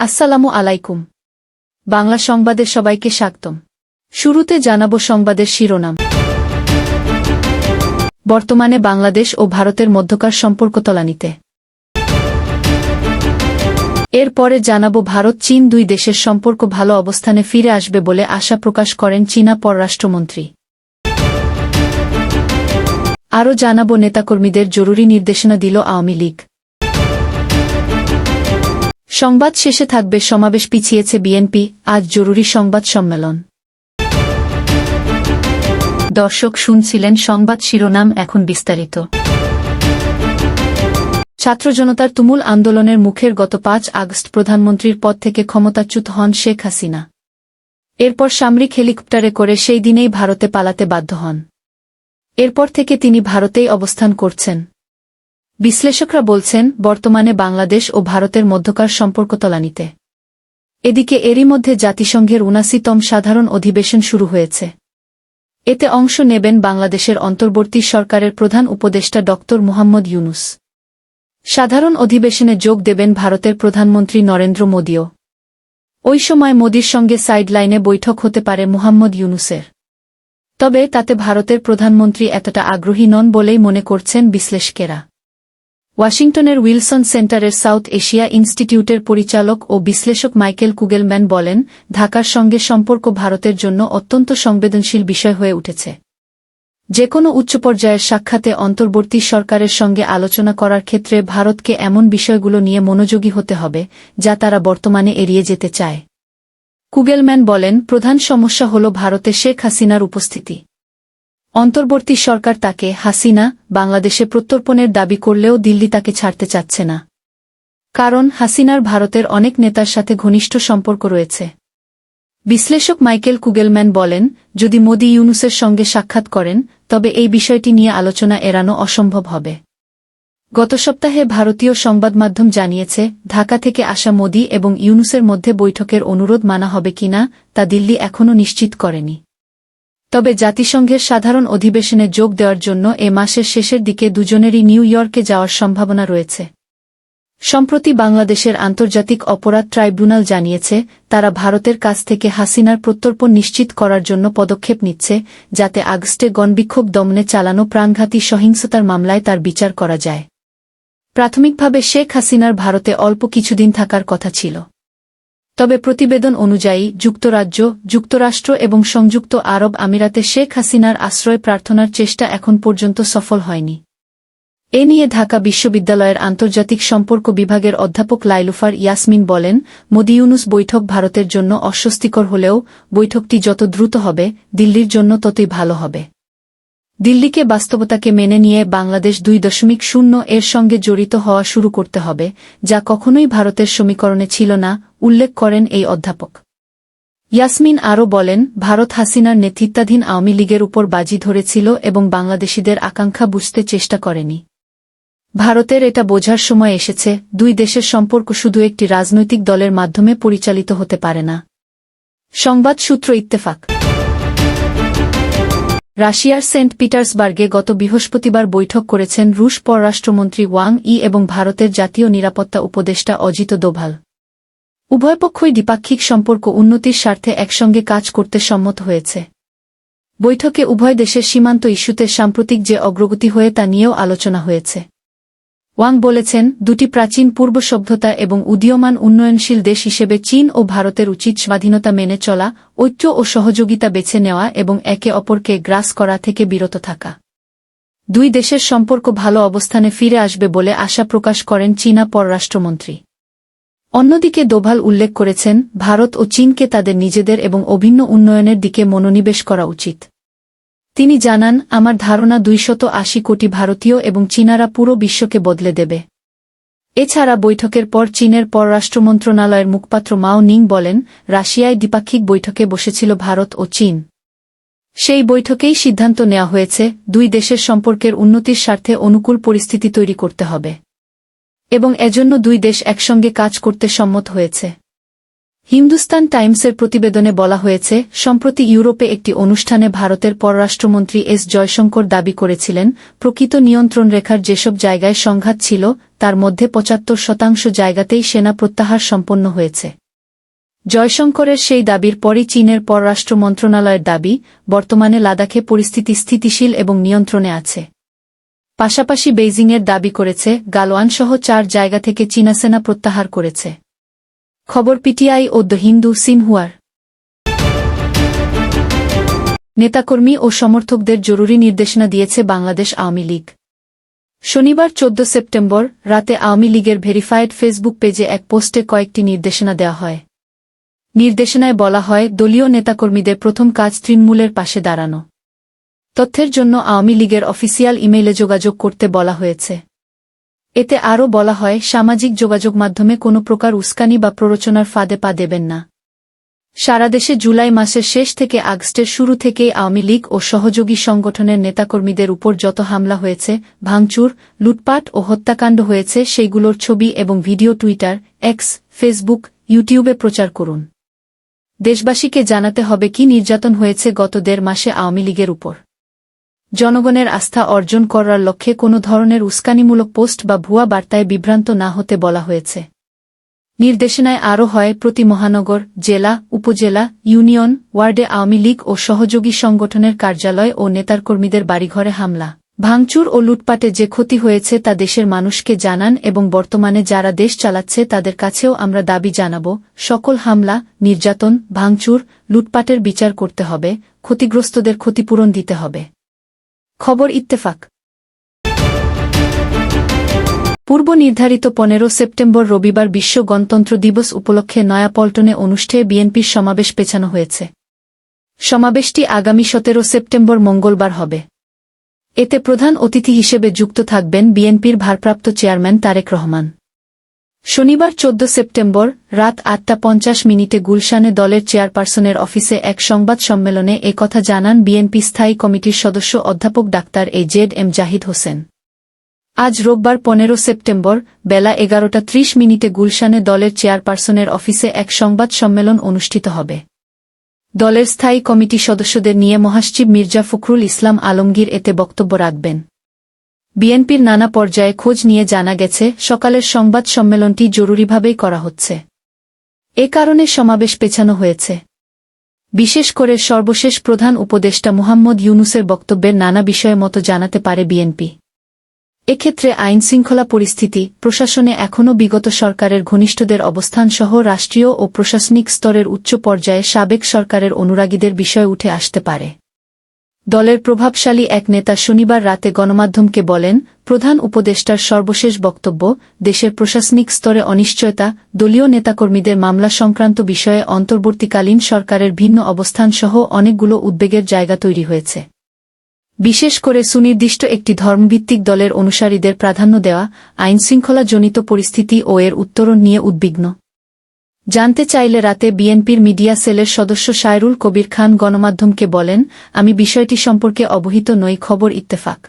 আসসালামু আলাইকুম। বাংলা সংবাদের সবাইকে স্বাগতম। শুরুতে জানাব সংবাদের শিরোনাম। বর্তমানে বাংলাদেশ ও ভারতের মধ্যকার সম্পর্ক তলানিতে। এরপরে জানাব ভারত চীন দুই দেশের সম্পর্ক ভালো অবস্থানে ফিরে আসবে বলে আশা প্রকাশ করেন চীনা পররাষ্ট্রমন্ত্রী। আরও জানাব নেতাকর্মীদের জরুরি নির্দেশনা দিল আওয়ামী লীগ। সংবাদ শেষে থাকবে সমাবেশ পিছিয়েছে বিএনপি, আজ জরুরি সংবাদ সম্মেলন। দর্শক শুনছিলেন সংবাদ শিরোনাম এখন বিস্তারিত। ছাত্র জনতার তুমুল আন্দোলনের মুখের গত পাঁচ আগস্ট প্রধানমন্ত্রীর পদ থেকে ক্ষমতাচ্যুত হন শেখ হাসিনা। এরপর সামরিক হেলিকপ্টারে করে সেই দিনেই ভারতে পালাতে বাধ্য হন। এরপর থেকে তিনি ভারতেই অবস্থান করছেন। বিশ্লেষকরা বলছেন, বর্তমানে বাংলাদেশ ও ভারতের মধ্যকার সম্পর্ক তলানিতে। এদিকে এরই মধ্যে জাতিসংঘের উনাশিতম সাধারণ অধিবেশন শুরু হয়েছে। এতে অংশ নেবেন বাংলাদেশের অন্তর্বর্তী সরকারের প্রধান উপদেষ্টা ড. মুহাম্মদ ইউনুস। সাধারণ অধিবেশনে যোগ দেবেন ভারতের প্রধানমন্ত্রী নরেন্দ্র মোদীও। ওই সময় মোদীর সঙ্গে সাইডলাইনে বৈঠক হতে পারে মুহাম্মদ ইউনুসের। তবে তাতে ভারতের প্রধানমন্ত্রী এতটা আগ্রহী নন বলেই মনে করছেন বিশ্লেষকেরা। ওয়াশিংটনের উইলসন সেন্টারের সাউথ এশিয়া ইনস্টিটিউটের পরিচালক ও বিশ্লেষক মাইকেল কুগেলম্যান বলেন, ঢাকার সঙ্গে সম্পর্ক ভারতের জন্য অত্যন্ত সংবেদনশীল বিষয় হয়ে উঠেছে। যে কোনো উচ্চ পর্যায়ের সাক্ষাতে অন্তর্বর্তী সরকারের সঙ্গে আলোচনা করার ক্ষেত্রে ভারতকে এমন বিষয়গুলো নিয়ে মনোযোগী হতে হবে, যা তারা বর্তমানে এড়িয়ে যেতে চায়। কুগেলম্যান বলেন, প্রধান সমস্যা হল ভারতে শেখ হাসিনার উপস্থিতি। অন্তর্বর্তী সরকার তাকে হাসিনা বাংলাদেশে প্রত্যর্পণের দাবি করলেও দিল্লি তাকে ছাড়তে চাচ্ছে না। কারণ হাসিনার ভারতের অনেক নেতার সাথে ঘনিষ্ঠ সম্পর্ক রয়েছে। বিশ্লেষক মাইকেল কুগেলম্যান বলেন, যদি মোদি ইউনুসের সঙ্গে সাক্ষাৎ করেন, তবে এই বিষয়টি নিয়ে আলোচনা এড়ানো অসম্ভব হবে। গত সপ্তাহে ভারতীয় সংবাদ মাধ্যম জানিয়েছে, ঢাকা থেকে আসা মোদি এবং ইউনুসের মধ্যে বৈঠকের অনুরোধ মানা হবে কিনা, তা দিল্লি এখনও নিশ্চিত করেনি। তবে জাতিসংঘের সাধারণ অধিবেশনে যোগ দেওয়ার জন্য এ মাসের শেষের দিকে দুজনেরই নিউ ইয়র্কে যাওয়ার সম্ভাবনা রয়েছে। সম্প্রতি বাংলাদেশের আন্তর্জাতিক অপরাধ ট্রাইব্যুনাল জানিয়েছে, তারা ভারতের কাছ থেকে হাসিনার প্রত্যর্পণ নিশ্চিত করার জন্য পদক্ষেপ নিচ্ছে, যাতে আগস্টে গণবিক্ষোভ দমনে চালানো প্রাণঘাতী সহিংসতার মামলায় তার বিচার করা যায়। প্রাথমিকভাবে শেখ হাসিনার ভারতে অল্প কিছুদিন থাকার কথা ছিল। তবে প্রতিবেদন অনুযায়ী, যুক্তরাজ্য, যুক্তরাষ্ট্র এবং সংযুক্ত আরব আমিরাতে শেখ হাসিনার আশ্রয় প্রার্থনার চেষ্টা এখন পর্যন্ত সফল হয়নি। এ নিয়ে ঢাকা বিশ্ববিদ্যালয়ের আন্তর্জাতিক সম্পর্ক বিভাগের অধ্যাপক লাইলুফার ইয়াসমিন বলেন, মোদি ইউনুস বৈঠক ভারতের জন্য অস্বস্তিকর হলেও বৈঠকটি যত দ্রুত হবে, দিল্লির জন্য ততই ভালো হবে। দিল্লিকে বাস্তবতাকে মেনে নিয়ে বাংলাদেশ দুই দশমিক শূন্য এর সঙ্গে জড়িত হওয়া শুরু করতে হবে, যা কখনোই ভারতের সমীকরণে ছিল না উল্লেখ করেন এই অধ্যাপক। ইয়াসমিন আরও বলেন, ভারত হাসিনার নেতৃত্বাধীন আওয়ামী লীগের উপর বাজি ধরেছিল এবং বাংলাদেশিদের আকাঙ্ক্ষা বুঝতে চেষ্টা করেনি। ভারতের এটা বোঝার সময় এসেছে, দুই দেশের সম্পর্ক শুধু একটি রাজনৈতিক দলের মাধ্যমে পরিচালিত হতে পারে না। সংবাদ সূত্র ইত্তেফাক। রাশিয়ার সেন্ট পিটার্সবার্গে গত বৃহস্পতিবার বৈঠক করেছেন রুশ পররাষ্ট্রমন্ত্রী ওয়াং ই এবং ভারতের জাতীয় নিরাপত্তা উপদেষ্টা অজিত দোভাল। উভয়পক্ষই দ্বিপাক্ষিক সম্পর্ক উন্নতির স্বার্থে একসঙ্গে কাজ করতে সম্মত হয়েছে। বৈঠকে উভয় দেশের সীমান্ত ইস্যুতে সাম্প্রতিক যে অগ্রগতি হয়ে তা নিয়েও আলোচনা হয়েছে। ওয়াং বলেছেন, দুটি প্রাচীন পূর্ব সভ্যতা এবং উদীয়মান উন্নয়নশীল দেশ হিসেবে চীন ও ভারতের উচিত স্বাধীনতা মেনে চলা, ঐক্য ও সহযোগিতা বেছে নেওয়া এবং একে অপরকে গ্রাস করা থেকে বিরত থাকা। দুই দেশের সম্পর্ক ভালো অবস্থানে ফিরে আসবে বলে আশা প্রকাশ করেন চীনা পররাষ্ট্রমন্ত্রী। অন্যদিকে দোভাল উল্লেখ করেছেন, ভারত ও চীনকে তাদের নিজেদের এবং অভিন্ন উন্নয়নের দিকে মনোনিবেশ করা উচিত। তিনি জানান, আমার ধারণা দুইশত আশি কোটি ভারতীয় এবং চীনারা পুরো বিশ্বকে বদলে দেবে। এছাড়া বৈঠকের পর চীনের পররাষ্ট্র মন্ত্রণালয়ের মুখপাত্র মাও নিং বলেন, রাশিয়ায় দ্বিপাক্ষিক বৈঠকে বসেছিল ভারত ও চীন। সেই বৈঠকেই সিদ্ধান্ত নেওয়া হয়েছে, দুই দেশের সম্পর্কের উন্নতির স্বার্থে অনুকূল পরিস্থিতি তৈরি করতে হবে। এবং এজন্য দুই দেশ একসঙ্গে কাজ করতে সম্মত হয়েছে। হিন্দুস্তান টাইমসের প্রতিবেদনে বলা হয়েছে, সম্প্রতি ইউরোপে একটি অনুষ্ঠানে ভারতের পররাষ্ট্রমন্ত্রী এস জয়শঙ্কর দাবি করেছিলেন, প্রকৃত নিয়ন্ত্রণ রেখার যেসব জায়গায় সংঘাত ছিল, তার মধ্যে পঁচাত্তর শতাংশ জায়গাতেই সেনা প্রত্যাহার সম্পন্ন হয়েছে। জয়শঙ্করের সেই দাবির পরই চীনের পররাষ্ট্র মন্ত্রণালয়ের দাবি, বর্তমানে লাদাখে পরিস্থিতি স্থিতিশীল এবং নিয়ন্ত্রণে আছে। পাশাপাশি বেইজিংয়ের দাবি করেছে, গালোয়ানসহ চার জায়গা থেকে চীনা সেনা প্রত্যাহার করেছে। খবর পিটিআই ও দ্য হিন্দু সিনহুয়ার। নেতাকর্মী ও সমর্থকদের জরুরি নির্দেশনা দিয়েছে বাংলাদেশ আওয়ামী লীগ। শনিবার চোদ্দ সেপ্টেম্বর রাতে আওয়ামী লীগের ভেরিফায়েড ফেসবুক পেজে এক পোস্টে কয়েকটি নির্দেশনা দেওয়া হয়। নির্দেশনায় বলা হয়, দলীয় নেতাকর্মীদের প্রথম কাজ তৃণমূলের পাশে দাঁড়ানো। তথ্যের জন্য আওয়ামী লীগের অফিসিয়াল ইমেইলে যোগাযোগ করতে বলা হয়েছে। এতে আরও বলা হয়, সামাজিক যোগাযোগ মাধ্যমে কোনো প্রকার উস্কানি বা প্ররোচনার ফাঁদে পা দেবেন না। সারা দেশে জুলাই মাসের শেষ থেকে আগস্টের শুরু থেকেই আওয়ামী লীগ ও সহযোগী সংগঠনের নেতাকর্মীদের উপর যত হামলা হয়েছে, ভাঙচুর, লুটপাট ও হত্যাকাণ্ড হয়েছে, সেইগুলোর ছবি এবং ভিডিও টুইটার এক্স ফেসবুক ইউটিউবে প্রচার করুন। দেশবাসীকে জানাতে হবে কি নির্যাতন হয়েছে গত দেড় মাসে আওয়ামী লীগের উপর। জনগণের আস্থা অর্জন করার লক্ষ্যে কোনো ধরনের উস্কানিমূলক পোস্ট বা ভুয়া বার্তায় বিভ্রান্ত না হতে বলা হয়েছে। নির্দেশনায় আরও হয়, প্রতি মহানগর, জেলা, উপজেলা, ইউনিয়ন, ওয়ার্ডে আওয়ামী লীগ ও সহযোগী সংগঠনের কার্যালয় ও নেতার কর্মীদের বাড়িঘরে হামলা। ভাঙচুর ও লুটপাটে যে ক্ষতি হয়েছে তা দেশের মানুষকে জানান এবং বর্তমানে যারা দেশ চালাচ্ছে তাদের কাছেও আমরা দাবি জানাব, সকল হামলা, নির্যাতন, ভাঙচুর, লুটপাটের বিচার করতে হবে, ক্ষতিগ্রস্তদের ক্ষতিপূরণ দিতে হবে। খবর ইত্তেফাক। পূর্ব নির্ধারিত পনেরো সেপ্টেম্বর রবিবার বিশ্ব গণতন্ত্র দিবস উপলক্ষে নয়াপল্টনে অনুষ্ঠেয় বিএনপির সমাবেশ পেছানো হয়েছে। সমাবেশটি আগামী সতেরো সেপ্টেম্বর মঙ্গলবার হবে। এতে প্রধান অতিথি হিসেবে যুক্ত থাকবেন বিএনপির ভারপ্রাপ্ত চেয়ারম্যান তারেক রহমান। শনিবার চোদ্দ সেপ্টেম্বর রাত আটটা পঞ্চাশ মিনিটে গুলশানে দলের চেয়ারপারসনের অফিসে এক সংবাদ সম্মেলনে একথা জানান বিএনপি স্থায়ী কমিটির সদস্য অধ্যাপক doctor A Z M Zahid Hossain. আজ রোববার পনেরো সেপ্টেম্বর বেলা এগারোটা ত্রিশ মিনিটে গুলশানে দলের চেয়ারপারসনের অফিসে এক সংবাদ সম্মেলন অনুষ্ঠিত হবে। দলের স্থায়ী কমিটি সদস্যদের নিয়ে মহাসচিব মির্জা ফখরুল ইসলাম আলমগীর এতে বক্তব্য রাখবেন। বিএনপির নানা পর্যায়ে খোঁজ নিয়ে জানা গেছে, সকালের সংবাদ সম্মেলনটি জরুরিভাবেই করা হচ্ছে। এ কারণে সমাবেশ পেছানো হয়েছে। বিশেষ করে সর্বশেষ প্রধান উপদেষ্টা মুহাম্মদ ইউনুসের বক্তব্যের নানা বিষয়ে মতো জানাতে পারে বিএনপি। এক্ষেত্রে আইনশৃঙ্খলা পরিস্থিতি, প্রশাসনে এখনও বিগত সরকারের ঘনিষ্ঠদের অবস্থানসহ রাষ্ট্রীয় ও প্রশাসনিক স্তরের উচ্চ পর্যায়ে সাবেক সরকারের অনুরাগীদের বিষয় উঠে আসতে পারে। দলের প্রভাবশালী এক নেতা শনিবার রাতে গণমাধ্যমকে বলেন, প্রধান উপদেষ্টার সর্বশেষ বক্তব্য, দেশের প্রশাসনিক স্তরে অনিশ্চয়তা, দলীয় নেতাকর্মীদের মামলা সংক্রান্ত বিষয়ে অন্তর্বর্তীকালীন সরকারের ভিন্ন অবস্থানসহ অনেকগুলো উদ্বেগের জায়গা তৈরি হয়েছে। বিশেষ করে সুনির্দিষ্ট একটি ধর্মভিত্তিক দলের অনুসারীদের প্রাধান্য দেওয়া, আইনশৃঙ্খলাজনিত পরিস্থিতি ও এর উত্তরণ নিয়ে উদ্বিগ্ন। জানতে চাইলে রাতে বিএনপির মিডিয়া সেলের সদস্য সায়রুল কবির খান গণমাধ্যমকে বলেন, আমি বিষয়টি সম্পর্কে অবহিত নই, খবর ইত্তেফাক।